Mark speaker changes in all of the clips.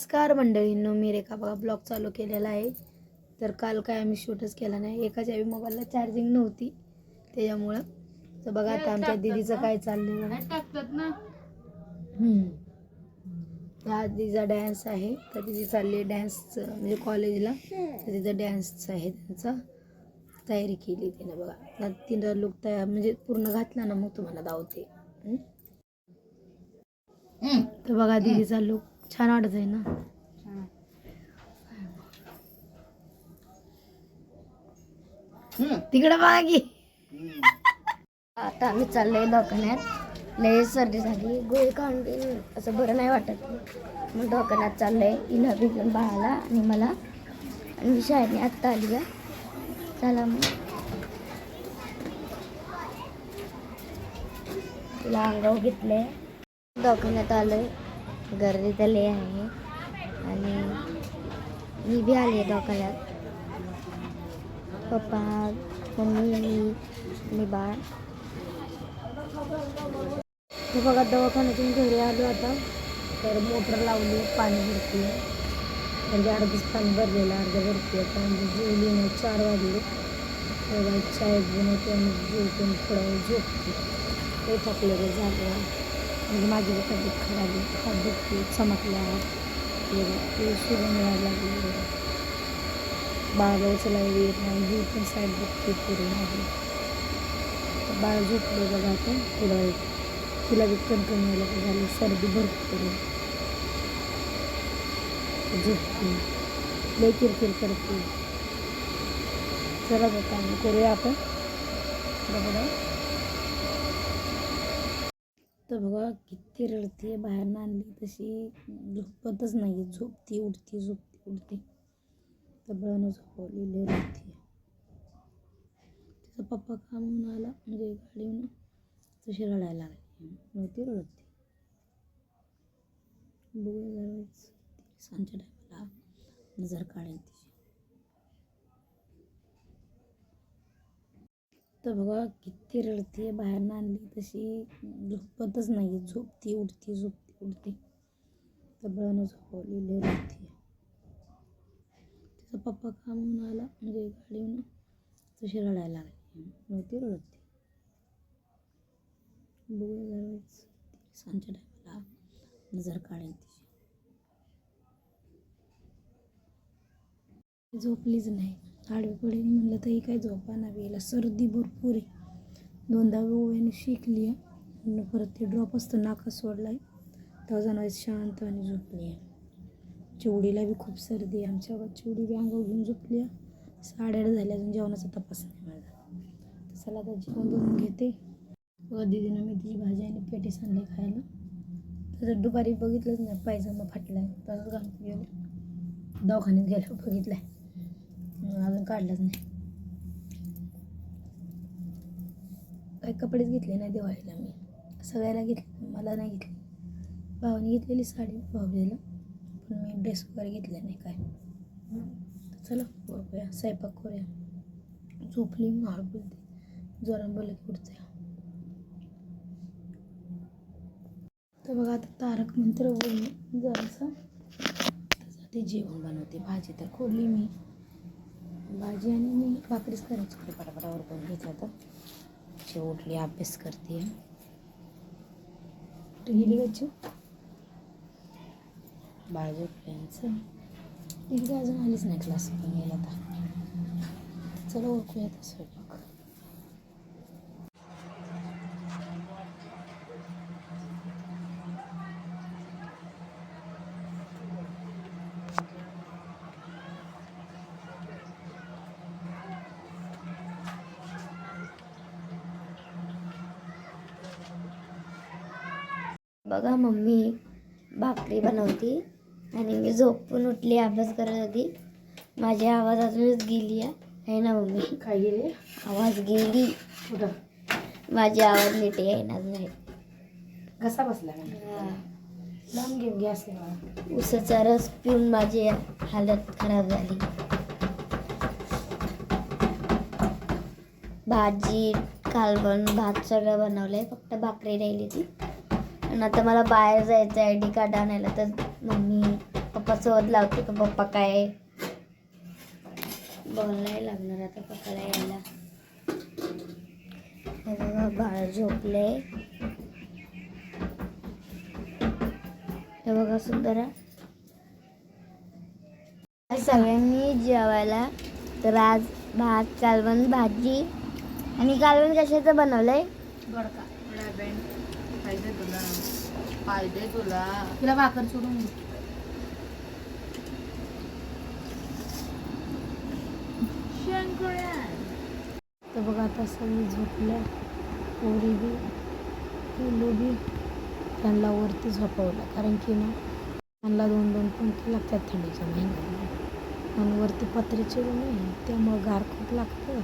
Speaker 1: नमस्कार मंडळींनो मी रेखा बघा. ब्लॉग चालू केलेला आहे. तर काल काय आम्ही शूटच केला नाही. एकाच्या बी मोबाईलला चार्जिंग नव्हती. त्याच्यामुळं. तर बघा आता आमच्या दिदीचं काय
Speaker 2: ना?
Speaker 1: हम्म. हा दिदीचा डॅन्स आहे. तर दिदी चालली डॅन्सचं म्हणजे कॉलेजला तर तिथं डॅन्सचं आहे त्यांचा. तयारी केली तिने बघा. तिनं लुक तयार म्हणजे पूर्ण घातला ना मग तुम्हाला दावते? तर बघा दिदीचा लुक छान वाटत आहे ना? तिकडं की.
Speaker 3: आता आम्ही चाललोय दवाखान्यात. लय सर्दी झाली. गोळी खाऊन घेऊन असं बरं नाही वाटत. मग दवाखान्यात चाललंय हिला बी घेऊन बाळाला आणि मला. आणि मी शाळेने आत्ता आली का चला मग. तिला अंगावर घेतलंय. दवाखान्यात आलोय. गर्दी तर लय आहे. आणि मी बी आली आहे दवाखान्यात. पप्पा मम्मी मी आणि बाळ.
Speaker 1: तर बघा दवाखान्यातून घरी आलो आता. तर मोटर लावली पाणी भरते. म्हणजे अर्धीच पाणी भरलेलं अर्ध भरती. आता म्हणजे जेवली नाही चार वाजले. तेव्हा चाय बनवते आणि जेवते थोडा वेळ झोपते. ते थकलेलं झालं. म्हणजे माझी बी तब्येत खराब हात दुखते चमकल्या ते सुरू मिळायला लागली बाळाला उचलायला येत नाही जीव पण साईड दुखते पुढे माझी. तर बाळ झोपले बघा आता थोडा तिला बी कणकण यायला झाली सर्दी भरपूर झोपते लय किरकिर करते. चला बघा करूया आपण. बघा तर बघा किती रडते बाहेर आणली तशी. झोपतच नाही झोपती उठती झोपती उठती. तबळानं झोपवलेली रडते तिचा पप्पा काम म्हणून आला. म्हणजे गाडीहून तशी रडायला लागली. नव्हती रडते बघूया सांच्या टायमाला नजर काढायची तिची तर बघा किती रडते बाहेर आणली तशी झोपतच नाही. झोपती उठती झोपती उठती. तबळानं झोपवलेली रडते. तिचा पप्पा कामून आला म्हणजे गाडीहून तशी रडायला लागली. नव्हती रडते बघूया जरा सांच्या टायमाला नजर काढेल तिची. झोपलीच नाही. आडवी पडेल म्हणलं तरी काय झोपा ना याला सर्दी भरपूर आहे. दोनदा गोव्याने शिकली आहे. परत ते ड्रॉप असतं नाका सोडला आहे तेव्हा जाणार शांत आणि झोपली आहे. चिवडीला बी खूप सर्दी आहे. आमच्या गावात चिवडी बी अंगावर घेऊन झोपली आहे. साडेआठ झाले अजून जेवणाचा तपास नाही माझा. चला आता जेवण बनवून घेते. बघा मी मेथीची भाजी आणि पेटीस आणले खायला. तसं दुपारी बघितलंच नाही पायजमा फाटला आहे तसंच घालून गेलो. दवाखान्यात गेलो बघितलं आहे अजून काढलंच नाही. काही कपडेच घेतले नाही दिवाळीला मी. सगळ्याला घेतले मला नाही घेतले. भावाने घेतलेली साडी भाऊजीला. पण मी ड्रेस वगैरे घेतले नाही काय. चला बघूया स्वयंपाक करूया. झोपली मार बोलते. जोरान बोलले की उठते. तर बघा आता तारक मंत्र बोलणे जरासं. त्यासाठी जेवण बनवते. भाजी तर खोडली मी. भाजी आणि मी भाकरीच करायची. इकडे पटापटावर पण घेतला तर चिव उठली अभ्यास करते. कुठे गेली गच्चू बाळ यांचं इकडे अजून आलीच नाही क्लास पण गेला आता. चला ओळखूया आता स्वयंपाक
Speaker 3: बघा मम्मी भाकरी बनवती आणि मी झोपून उठली अभ्यास करत होती. माझी आवाज अजूनच गेली आहे. ना मम्मी?
Speaker 1: काय गेली?
Speaker 3: आवाज गेली. माझी आवाज नीट येणार नाही.
Speaker 1: कसा बसला. लांब घेऊन आहे.
Speaker 3: उसाचा रस पिऊन माझी हालत खराब झाली. भाजी कालवण भात सगळं बनवलंय फक्त भाकरी राहिली ती. आणि आता मला बाहेर जायचं आहे डी कार्ड आणायला. तर मम्मी पप्पा सोबत लावते का? पप्पा काय? बोलायला लागणार आता पप्पाला यायला. बाळ झोपले हे बघा सुंदर. सगळ्यांनी जेवायला. तर आज भात कालवण भाजी. आणि कालवण कशाचं बनवलंय?
Speaker 1: गडका
Speaker 2: पाहिजे तुला. पाहिजे तुला.
Speaker 1: तिला भाकर सोडून. तर बघा आता सगळी झोपल्या. पोरी बी पिलू बी. त्यांना वरती झोपवलं. कारण की ना त्यांना दोन दोन पंखे लागतात थंडीच्या महिन्यात. आणि वरती पत्र्याचे रूम आहे त्यामुळं गार खूप लागतं.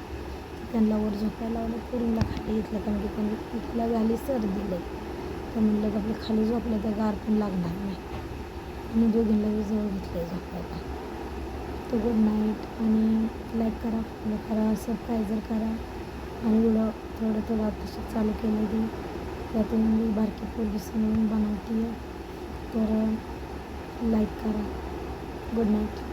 Speaker 1: त्यांना वर झोपायला लावलं पोरींना खाली घेतलं. कारण की त्यांनी तिला झाली सर्दी लई तर म्हणलं की आपलं खाली झोपलं तर गार पण लागणार नाही. आणि दोघींना जवळ घेतलं झोपायला. तर गुड नाईट आणि लाईक करा फॉलो करा सबस्क्रायझर करा. आणि एवढं थोडं थोडं तसं चालू केलं की त्यातून मी बारकी पोलीस म्हणून बनवते तर लाईक करा. Good night